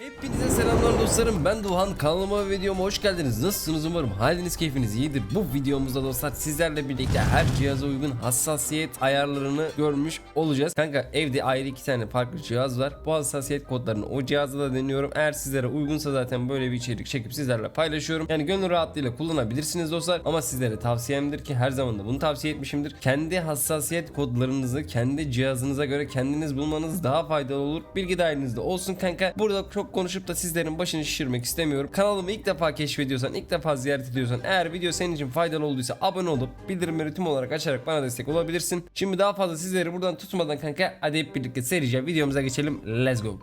Hepinize selamlar dostlarım. Ben Duhan. Kanalıma ve videoma hoş geldiniz. Nasılsınız? Umarım haliniz keyfiniz iyidir. Bu videomuzda dostlar sizlerle birlikte her cihaza uygun hassasiyet ayarlarını görmüş olacağız. Kanka evde ayrı iki tane farklı cihaz var. Bu hassasiyet kodlarını o cihazda da deniyorum. Eğer sizlere uygunsa zaten böyle bir içerik çekip sizlerle paylaşıyorum. Yani gönül rahatlığıyla kullanabilirsiniz dostlar. Ama sizlere tavsiyemdir ki her zaman da bunu tavsiye etmişimdir. Kendi hassasiyet kodlarınızı kendi cihazınıza göre kendiniz bulmanız daha faydalı olur. Bilgi dahilinizde olsun kanka. Burada çok konuşup da sizlerin başını şişirmek istemiyorum kanalımı ilk defa keşfediyorsan ilk defa ziyaret ediyorsan eğer video senin için faydalı olduysa abone olup bildirimleri tüm olarak açarak bana destek olabilirsin şimdi daha fazla sizleri buradan tutmadan kanka hadi hep birlikte serice videomuza geçelim let's go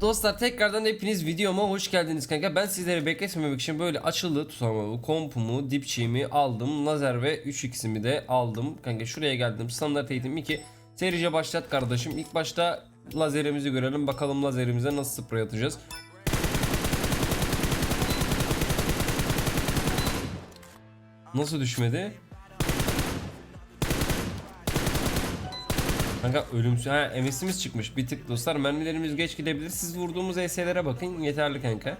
Dostlar tekrardan hepiniz videoma hoş geldiniz kanka. Ben sizleri bekletmemek için böyle açıldı tutamamı, kompumu, dipçiğimi aldım. Lazer ve 3x'imi de aldım. Kanka şuraya geldim. Standart eğitim 2. Serice başlat kardeşim. İlk başta lazerimizi görelim. Bakalım lazerimize nasıl sprey atacağız. Nasıl düşmedi? Kanka ölümsüz ha MS'imiz çıkmış bir tık dostlar mermilerimiz geç gidebilir siz vurduğumuz ES'lere bakın yeterli kanka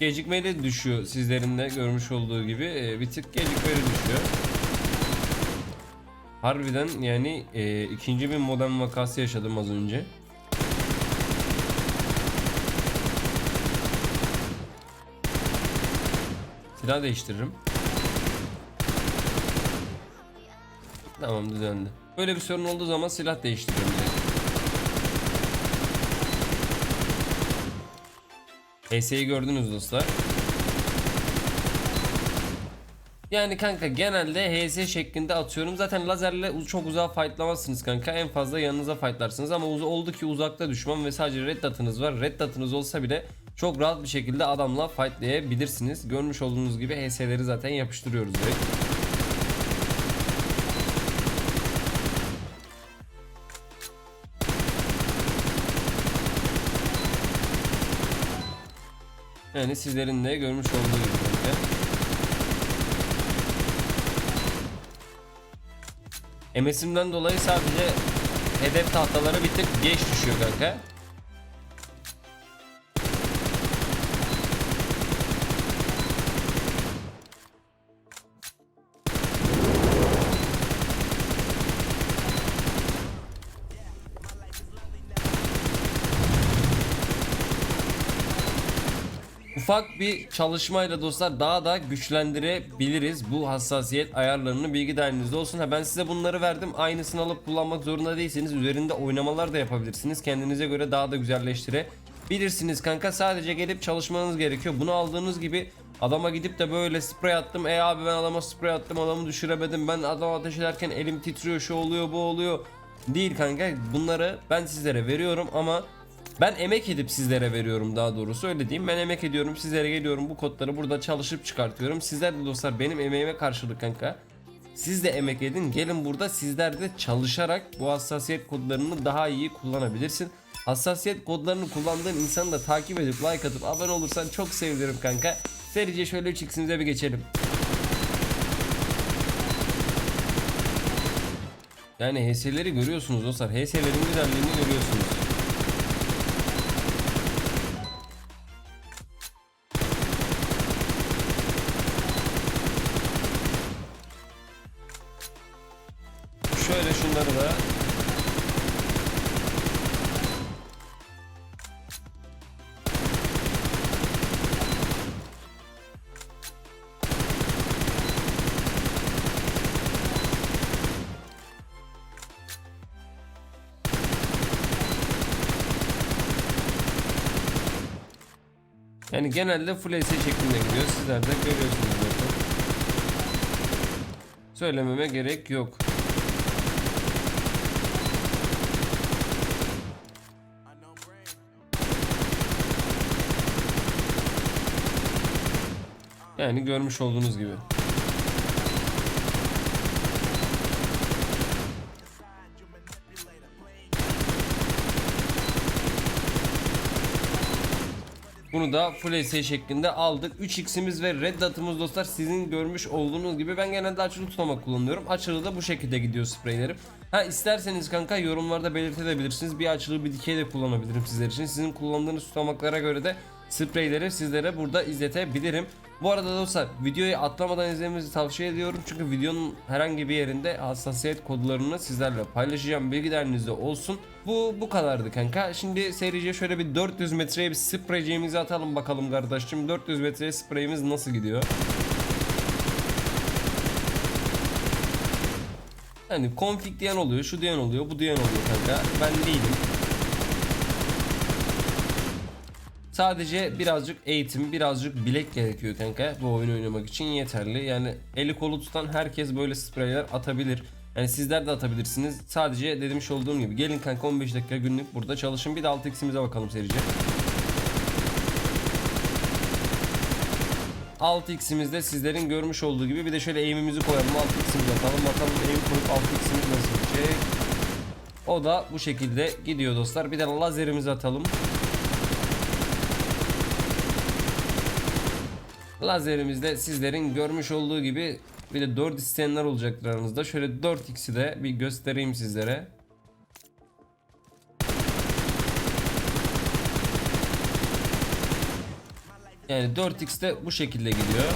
Gecikmeyle düşüyor sizlerin de görmüş olduğu gibi Ee, bir tık gecikmeyle düşüyor Harbiden yani e, ikinci bir modem vakası yaşadım az önce Silah değiştiririm. Tamam düzeldi. Böyle bir sorun olduğu zaman silah değiştiriyorum. HS'yi gördünüz dostlar. Yani kanka genelde HS şeklinde atıyorum. Zaten lazerle çok uzağa fightlamazsınız kanka. En fazla yanınıza fightlarsınız ama uz- oldu ki uzakta düşman ve sadece red dot'ınız var. Red dot'ınız olsa bile çok rahat bir şekilde adamla fightlayabilirsiniz. Görmüş olduğunuz gibi HS'leri zaten yapıştırıyoruz direkt. Yani sizlerin de görmüş olduğu gibi. MS'imden dolayı sadece hedef tahtaları bir tık geç düşüyor kanka. Ufak bir çalışmayla dostlar daha da güçlendirebiliriz bu hassasiyet ayarlarını bilgi dahilinizde olsun. Ha ben size bunları verdim. Aynısını alıp kullanmak zorunda değilsiniz. Üzerinde oynamalar da yapabilirsiniz. Kendinize göre daha da güzelleştirebilirsiniz kanka. Sadece gelip çalışmanız gerekiyor. Bunu aldığınız gibi adama gidip de böyle sprey attım. E abi ben adama sprey attım adamı düşüremedim. Ben adama ateş ederken elim titriyor şu oluyor bu oluyor. Değil kanka bunları ben sizlere veriyorum ama ben emek edip sizlere veriyorum daha doğrusu öyle diyeyim. Ben emek ediyorum sizlere geliyorum bu kodları burada çalışıp çıkartıyorum. Sizler de dostlar benim emeğime karşılık kanka. Siz de emek edin gelin burada sizler de çalışarak bu hassasiyet kodlarını daha iyi kullanabilirsin. Hassasiyet kodlarını kullandığın insanı da takip edip like atıp abone olursan çok sevinirim kanka. Serice şöyle 3x'imize bir geçelim. Yani HS'leri görüyorsunuz dostlar. HS'lerin güzelliğini görüyorsunuz. Şöyle şunları da Yani genelde full S şeklinde gidiyor. Sizler de görüyorsunuz zaten. Söylememe gerek yok. Yani görmüş olduğunuz gibi. Bunu da Full S şeklinde aldık. 3x'imiz ve red dot'ımız dostlar sizin görmüş olduğunuz gibi ben genelde açılı tutamak kullanıyorum. Açılı da bu şekilde gidiyor spreylerim. Ha isterseniz kanka yorumlarda belirtebilirsiniz. Bir açılı bir dikey de kullanabilirim sizler için. Sizin kullandığınız tutamaklara göre de spreyleri sizlere burada izletebilirim. Bu arada dostlar videoyu atlamadan izlemenizi tavsiye ediyorum. Çünkü videonun herhangi bir yerinde hassasiyet kodlarını sizlerle paylaşacağım. Bilgilerinizde olsun. Bu bu kadardı kanka. Şimdi serice şöyle bir 400 metreye bir spreyciğimizi atalım bakalım kardeşim. 400 metreye spreyimiz nasıl gidiyor? Yani config diyen oluyor, şu diyen oluyor, bu diyen oluyor kanka. Ben değilim. Sadece birazcık eğitim, birazcık bilek gerekiyor kanka bu oyunu oynamak için yeterli. Yani eli kolu tutan herkes böyle spreyler atabilir. Yani sizler de atabilirsiniz. Sadece demiş olduğum gibi gelin kanka 15 dakika günlük burada çalışın. Bir de 6x'imize bakalım serice. 6x'imizde sizlerin görmüş olduğu gibi bir de şöyle aim'imizi koyalım 6x'imizi atalım bakalım aim koyup 6x'imiz nasıl gidecek. O da bu şekilde gidiyor dostlar. Bir de lazerimizi atalım. Lazerimizde sizlerin görmüş olduğu gibi bir de 4 isteyenler olacaktır aranızda. Şöyle 4x'i de bir göstereyim sizlere. Yani 4x de bu şekilde gidiyor.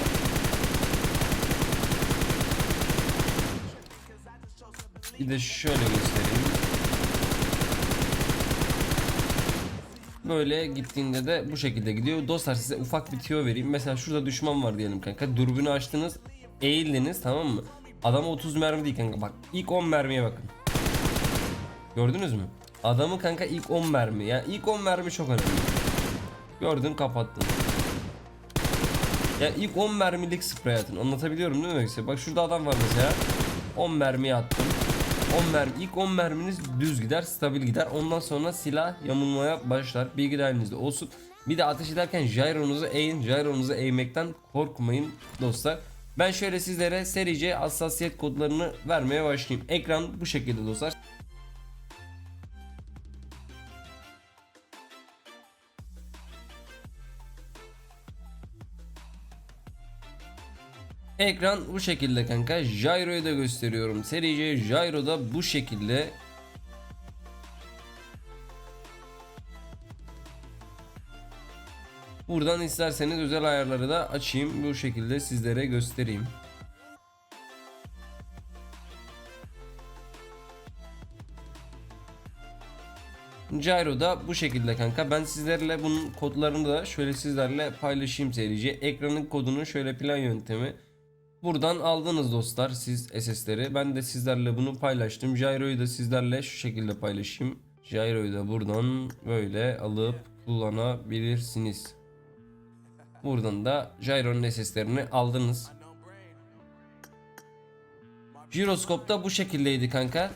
Bir de şöyle göstereyim. Böyle gittiğinde de bu şekilde gidiyor. Dostlar size ufak bir tüyo vereyim. Mesela şurada düşman var diyelim kanka. Dürbünü açtınız. Eğildiniz tamam mı? Adama 30 mermi değil kanka. Bak ilk 10 mermiye bakın. Gördünüz mü? Adamı kanka ilk 10 mermi. Yani ilk 10 mermi çok önemli. Gördün kapattın. Ya ilk 10 mermilik sprey atın. Anlatabiliyorum değil mi? Bak şurada adam var mesela. 10 mermi attım. 10 mermi ilk 10 merminiz düz gider, stabil gider. Ondan sonra silah yamulmaya başlar. Bilgi dahilinizde olsun. Bir de ateş ederken gyronunuzu eğin. Gyronunuzu eğmekten korkmayın dostlar. Ben şöyle sizlere serice hassasiyet kodlarını vermeye başlayayım. Ekran bu şekilde dostlar. Ekran bu şekilde kanka. Gyro'yu da gösteriyorum. Serice Gyro da bu şekilde. Buradan isterseniz özel ayarları da açayım. Bu şekilde sizlere göstereyim. Gyro da bu şekilde kanka. Ben sizlerle bunun kodlarını da şöyle sizlerle paylaşayım serici. Ekranın kodunu şöyle plan yöntemi. Buradan aldınız dostlar siz SS'leri. Ben de sizlerle bunu paylaştım. Gyro'yu da sizlerle şu şekilde paylaşayım. Gyro'yu da buradan böyle alıp kullanabilirsiniz. Buradan da Gyro'nun SS'lerini aldınız. Jiroskop da bu şekildeydi kanka.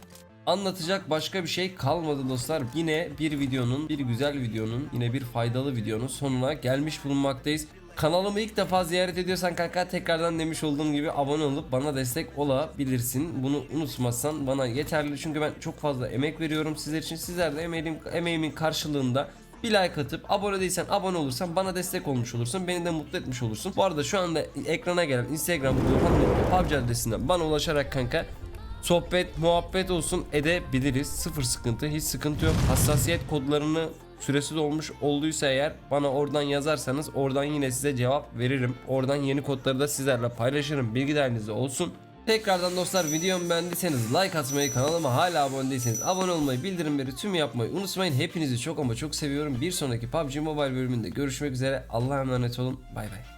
Anlatacak başka bir şey kalmadı dostlar. Yine bir videonun, bir güzel videonun, yine bir faydalı videonun sonuna gelmiş bulunmaktayız. Kanalımı ilk defa ziyaret ediyorsan kanka tekrardan demiş olduğum gibi abone olup bana destek olabilirsin. Bunu unutmazsan bana yeterli çünkü ben çok fazla emek veriyorum sizler için. Sizler de emeğim, emeğimin karşılığında bir like atıp abone değilsen abone olursan bana destek olmuş olursun. Beni de mutlu etmiş olursun. Bu arada şu anda ekrana gelen Instagram PUBG adresinden bana ulaşarak kanka sohbet, muhabbet olsun edebiliriz. Sıfır sıkıntı, hiç sıkıntı yok. Hassasiyet kodlarını süresi dolmuş olduysa eğer bana oradan yazarsanız oradan yine size cevap veririm. Oradan yeni kodları da sizlerle paylaşırım. Bilgi dahilinizde olsun. Tekrardan dostlar videomu beğendiyseniz like atmayı, kanalıma hala abone değilseniz abone olmayı, bildirimleri tüm yapmayı unutmayın. Hepinizi çok ama çok seviyorum. Bir sonraki PUBG Mobile bölümünde görüşmek üzere. Allah'a emanet olun. Bay bay.